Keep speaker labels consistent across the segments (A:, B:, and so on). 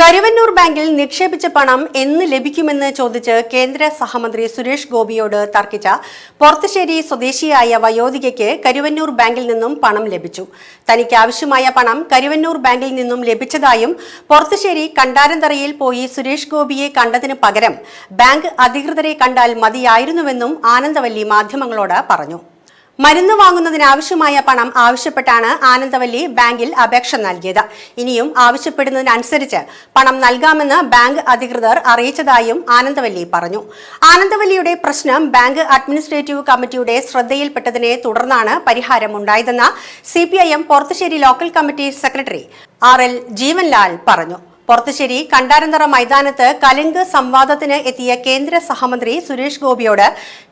A: കരുവന്നൂർ ബാങ്കിൽ നിക്ഷേപിച്ച പണം എന്ന് ലഭിക്കുമെന്ന് ചോദിച്ച് കേന്ദ്ര സഹമന്ത്രി സുരേഷ് ഗോപിയോട് തർക്കിച്ച പുറത്തുശ്ശേരി സ്വദേശിയായ വയോധികയ്ക്ക് കരുവന്നൂർ ബാങ്കിൽ നിന്നും പണം ലഭിച്ചു. തനിക്ക് ആവശ്യമായ പണം കരുവന്നൂർ ബാങ്കിൽ നിന്നും ലഭിച്ചതായും പുറത്തുശ്ശേരി കണ്ടാരന്തറയിൽ പോയി സുരേഷ് ഗോപിയെ കണ്ടതിന് പകരം ബാങ്ക് അധികൃതരെ കണ്ടാൽ മതിയായിരുന്നുവെന്നും ആനന്ദവല്ലി മാധ്യമങ്ങളോട് പറഞ്ഞു. മരുന്ന് വാങ്ങുന്നതിനാവശ്യമായ പണം ആവശ്യപ്പെട്ടാണ് ആനന്ദവല്ലി ബാങ്കിൽ അപേക്ഷ നൽകിയത്. ഇനിയും ആവശ്യപ്പെടുന്നതിനനുസരിച്ച് പണം നൽകാമെന്ന് ബാങ്ക് അധികൃതർ അറിയിച്ചതായും ആനന്ദവല്ലി പറഞ്ഞു. ആനന്ദവല്ലിയുടെ പ്രശ്നം ബാങ്ക് അഡ്മിനിസ്ട്രേറ്റീവ് കമ്മിറ്റിയുടെ ശ്രദ്ധയിൽപ്പെട്ടതിനെ തുടർന്നാണ് പരിഹാരമുണ്ടായതെന്ന് C P I M Porathissery local committee secretary R L Jeevanlal പറഞ്ഞു. പൊറത്തുശ്ശേരി കണ്ടാരന്തറ മൈതാനത്ത് കലിങ്ക് സംവാദത്തിന് എത്തിയ കേന്ദ്ര സഹമന്ത്രി സുരേഷ് ഗോപിയോട്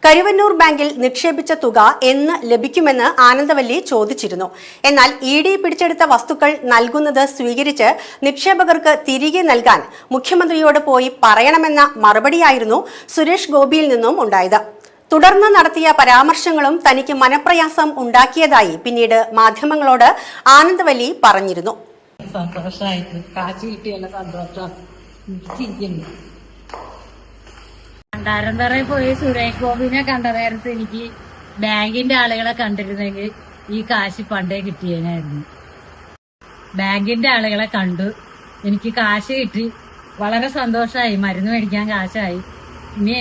A: കരുവന്നൂർ ബാങ്കിൽ നിക്ഷേപിച്ച തുക എന്ന് ലഭിക്കുമെന്ന് ആനന്ദവല്ലി ചോദിച്ചിരുന്നു. എന്നാൽ ഇ ഡി പിടിച്ചെടുത്ത വസ്തുക്കൾ നൽകുന്നത് സ്വീകരിച്ച് നിക്ഷേപകർക്ക് തിരികെ നൽകാൻ മുഖ്യമന്ത്രിയോട് പോയി പറയണമെന്ന മറുപടിയായിരുന്നു സുരേഷ് ഗോപിയിൽ നിന്നും ഉണ്ടായത്. തുടർന്ന് നടത്തിയ പരാമർശങ്ങളും തനിക്ക് മനപ്രയാസം ഉണ്ടാക്കിയതായി പിന്നീട് മാധ്യമങ്ങളോട് ആനന്ദവല്ലി പറഞ്ഞിരുന്നു.
B: സന്തോഷമായിട്ട് കാശ് കിട്ടിയല്ല സന്തോഷം ചിരിക്കുന്നു കണ്ടാരന്തറയിൽ പോയി സുരേഷ് ഗോപിനെ കണ്ട നേരത്ത് എനിക്ക് ബാങ്കിന്റെ ആളുകളെ കണ്ടിരുന്നെങ്കിൽ ഈ കാശ് പണ്ടേ കിട്ടിയനായിരുന്നു. ബാങ്കിന്റെ ആളുകളെ കണ്ടു. എനിക്ക് കാശ് കിട്ടി. വളരെ സന്തോഷമായി മരുന്ന് മേടിക്കാൻ കാശായി. ഇനി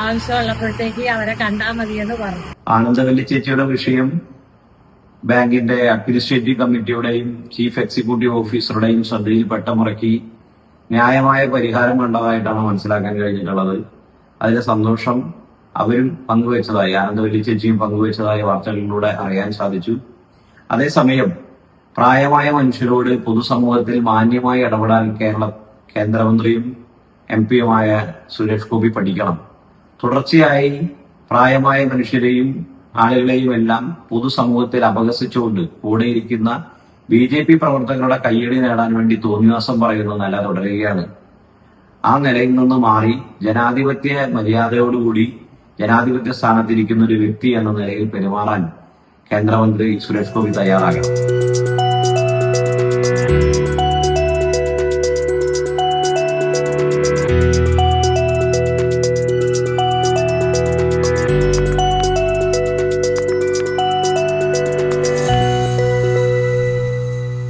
B: ആവശ്യമുള്ളപ്പോഴത്തേക്ക് അവരെ കണ്ടാൽ മതിയെന്ന് പറഞ്ഞു.
C: ആനന്ദവല്ലി ചേച്ചിയുടെ വിഷയം ബാങ്കിന്റെ അഡ്മിനിസ്ട്രേറ്റീവ് കമ്മിറ്റിയുടെയും ചീഫ് എക്സിക്യൂട്ടീവ് ഓഫീസറുടെയും ശ്രദ്ധയിൽപ്പെട്ട മുറയ്ക്ക് ന്യായമായ പരിഹാരം കണ്ടതായിട്ടാണ് മനസ്സിലാക്കാൻ കഴിഞ്ഞിട്ടുള്ളത്. അതിന്റെ സന്തോഷം അവരും പങ്കുവച്ചതായി ആനന്ദവല്ലി ചേച്ചിയും പങ്കുവച്ചതായ വാർത്തകളിലൂടെ അറിയാൻ സാധിച്ചു. അതേസമയം പ്രായമായ മനുഷ്യരോട് പൊതുസമൂഹത്തിൽ മാന്യമായി ഇടപെടാൻ കേരള കേന്ദ്രമന്ത്രിയും എം പിയുമായ സുരേഷ് ഗോപി പഠിക്കണം. തുടർച്ചയായി പ്രായമായ മനുഷ്യരെയും ആളുകളെയും എല്ലാം പൊതുസമൂഹത്തിൽ അപഹസിച്ചുകൊണ്ട് കൂടെയിരിക്കുന്ന ബി ജെ പി പ്രവർത്തകരുടെ കയ്യടി നേടാൻ വേണ്ടി തോന്നിവാസം പറയുന്ന നില തുടരുകയാണ്. ആ നിലയിൽ നിന്ന് മാറി ജനാധിപത്യ മര്യാദയോടുകൂടി ജനാധിപത്യ സ്ഥാനത്തിരിക്കുന്ന ഒരു വ്യക്തി എന്ന നിലയിൽ പെരുമാറാൻ കേന്ദ്രമന്ത്രി സുരേഷ് ഗോപി തയ്യാറാകണം.